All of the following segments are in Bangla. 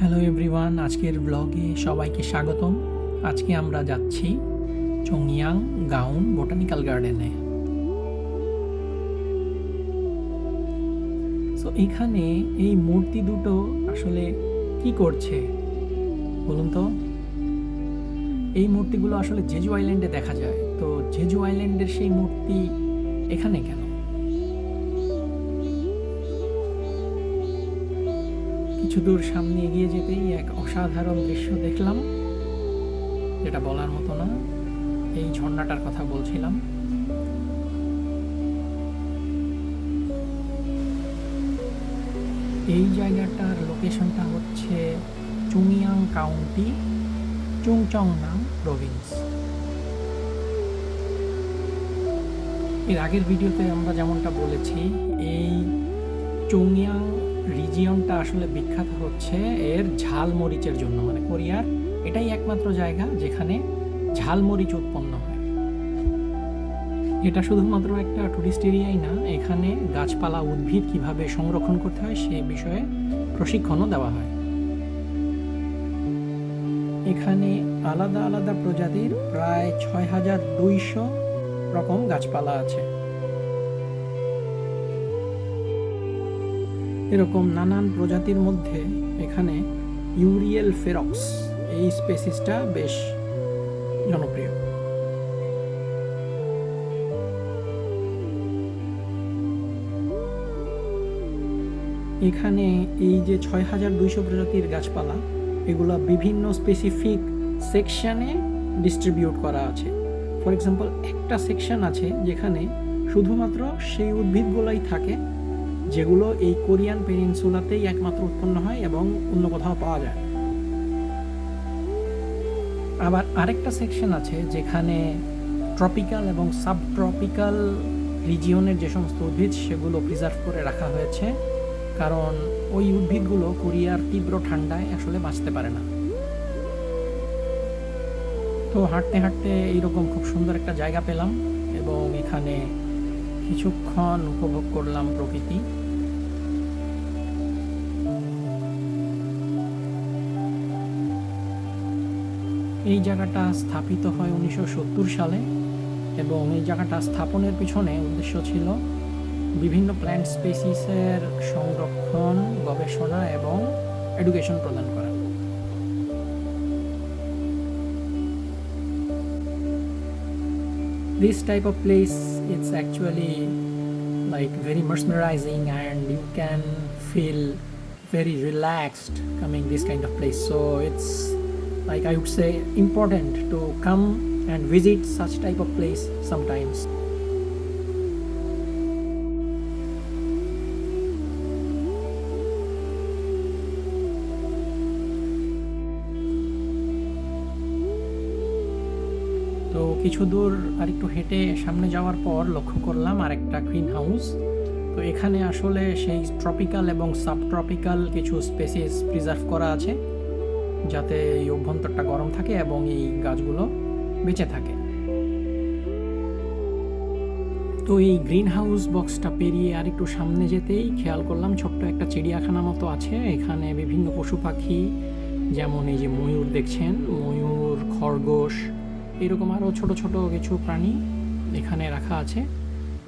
হ্যালো এভরিওয়ান আজকের ব্লগে সবাইকে স্বাগতম। আজকে আমরা যাচ্ছি চংয়াং গাউন বোটানিক্যাল গার্ডেনে। সো এখানে এই মূর্তি দুটো আসলে কি করছে? বলুন তো। এই মূর্তিগুলো আসলে জেজু আইল্যান্ডে দেখা যায়। তো জেজু আইল্যান্ডের সেই মূর্তি এখানে কেন? কিছু দূর সামনে এগিয়ে যেতেই এক অসাধারণ দৃশ্য দেখলাম। যেটা বলার মতো না, এই ঝর্ণাটার কথা বলছিলাম। এই জায়গাটার লোকেশনটা হচ্ছে চুমিয়াং কাউন্টি, চুংচং নাম প্রভিন্স। এর আগের ভিডিওতে আমরা যেমনটা বলেছি, এই চুংয়াং রিজিয়নটা আসলে বিখ্যাত হচ্ছে এর ঝাল মরিচের জন্য মানে কোরিয়ার। এটাই একমাত্র জায়গা যেখানে ঝাল মরিচ উৎপন্ন হয়। এটা শুধুমাত্র একটা টুরিস্ট এরিয়াই না, এখানে গাছপালা উদ্ভিদ কীভাবে সংরক্ষণ করতে হয় সে বিষয়ে প্রশিক্ষণও দেওয়া হয়। এখানে আলাদা আলাদা প্রজাতির প্রায় ছয় হাজার দুইশো রকম গাছপালা আছে। এরকম নানান প্রজাতির মধ্যে এখানে ইউরিয়েল ফেরক্স, এই স্পেসিসটা বেশ জনপ্রিয়। এখানে এই যে ছয় হাজার দুইশো প্রজাতির গাছপালা, এগুলো বিভিন্ন স্পেসিফিক সেকশানে ডিস্ট্রিবিউট করা আছে। ফর এক্সাম্পল একটা সেকশন আছে যেখানে শুধুমাত্র সেই উদ্ভিদগুলোই থাকে যেগুলো এই কোরিয়ান পেনিনসুলাতেই একমাত্র উৎপন্ন হয় এবং অন্য কোথাও পাওয়া যায়। আবার আরেকটা সেকশন আছে যেখানে ট্রপিক্যাল এবং সাবট্রপিক্যাল রিজিয়নের যে সমস্ত উদ্ভিদ সেগুলো প্রিজার্ভ করে রাখা হয়েছে, কারণ ওই উদ্ভিদগুলো কোরিয়ার তীব্র ঠান্ডায় আসলে বাঁচতে পারে না। তো হাঁটতে হাঁটতে এইরকম খুব সুন্দর একটা জায়গা পেলাম এবং এখানে কিছুক্ষণ উপভোগ করলাম প্রকৃতি। এই জায়গাটা স্থাপিত হয় উনিশশো সত্তর সালে এবং এই জায়গাটা স্থাপনের পিছনে উদ্দেশ্য ছিল বিভিন্ন প্ল্যান্ট স্পেসিসের সংরক্ষণ, গবেষণা এবং এডুকেশন প্রদান করা। This type of place it's actually like very mesmerizing and you can feel very relaxed coming this kind of place. So it's like i would say important to come and visit such type of place sometimes কিছু দূর আর একটু হেঁটে সামনে যাওয়ার পর লক্ষ্য করলাম আর একটা গ্রিন হাউস তো এখানে আসলে সেই ট্রপিক্যাল এবং সাবট্রপিক্যাল কিছু স্পেসিস প্রিজার্ভ করা আছে, যাতে এই অভ্যন্তরটা গরম থাকে এবং এই গাছগুলো বেঁচে থাকে। তো এই গ্রিন হাউস বক্সটা পেরিয়ে আর একটু সামনে যেতেই খেয়াল করলাম ছোট্ট একটা চিড়িয়াখানা মতো আছে। এখানে বিভিন্ন পশু পাখি, যেমন এই যে ময়ূর দেখছেন, ময়ূর, খরগোশ এরকম আরও ছোট ছোট কিছু প্রাণী এখানে রাখা আছে।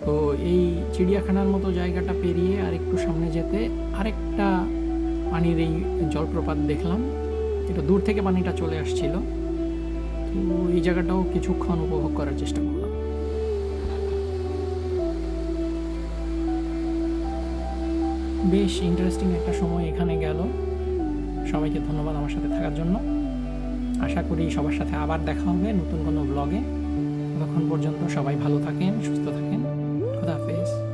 তো এই চিড়িয়াখানার মতো জায়গাটা পেরিয়ে আর একটু সামনে যেতে আরেকটা পানির এই জলপ্রপাত দেখলাম। এটা দূর থেকে পানিটা চলে আসছিল। তো এই জায়গাটাও কিছুক্ষণ উপভোগ করার চেষ্টা করলাম। বেশ ইন্টারেস্টিং একটা সময় এখানে গেল। সবাইকে ধন্যবাদ আমার সাথে থাকার জন্য। আশা করি সবার সাথে আবার দেখা হবে নতুন কোনো ব্লগে ততক্ষণ পর্যন্ত সবাই ভালো থাকেন, সুস্থ থাকেন। খুদা হাফেজ।